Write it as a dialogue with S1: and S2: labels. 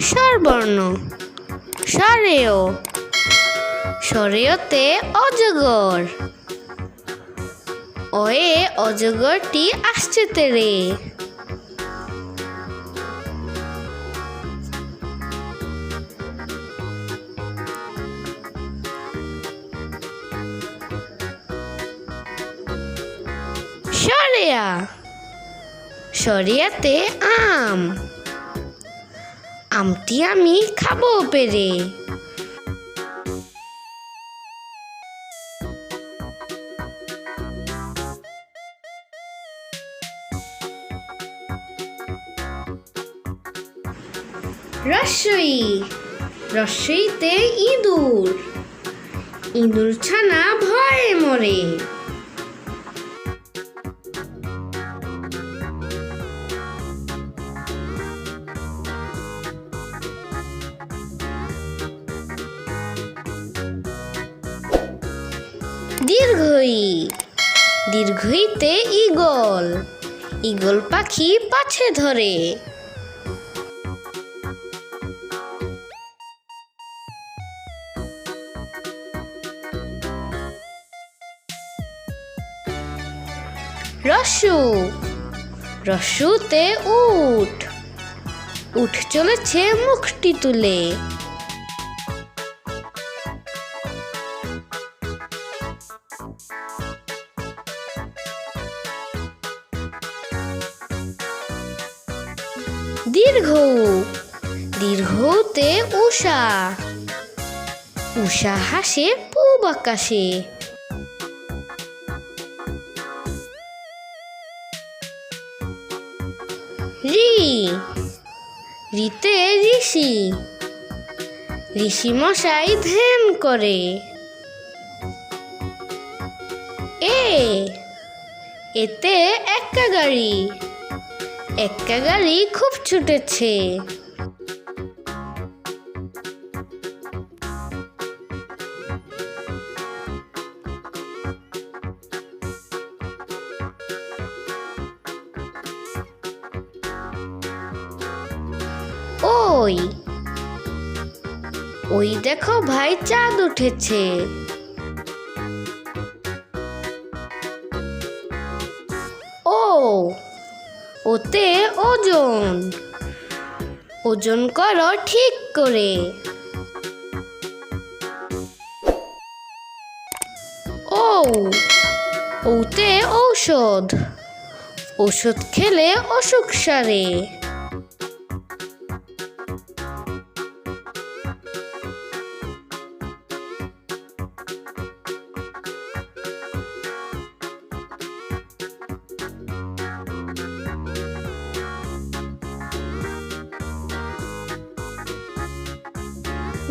S1: স্বরবর্ণ। স্বরেয়। স্বরেয়তে অজগর। অয়ে অজগরটি আসছে তেরে। সরিয়া সরিয়াতে আম। আমটি আমি খাব পেরে। রসই। রসইতে ইঁদুর। ইঁদুর ছানা ভয়ে মরে। দীর্ঘই দীর্ঘইতে ঈগল ঈগল পাখি পাছে ধরে। রসু রসুতে উঠ উঠ চলেছে মুখটি তুলে। দীর্ঘ দীর্ঘতে উষা উষা হাসে পূব আকাশে। রি রিতে ঋষি ঋষি মশাই ধ্যান করে। এ এতে এক্কা গাড়ি। এক্কা গাড়ি খুব ছুটেছে। ওই ওই দেখো ভাই চাঁদ উঠেছে। ওতে ওজন। ওজন করো ঠিক করে। ও ওতে ঔষধ। ওষুধ খেলে অসুখ সারে।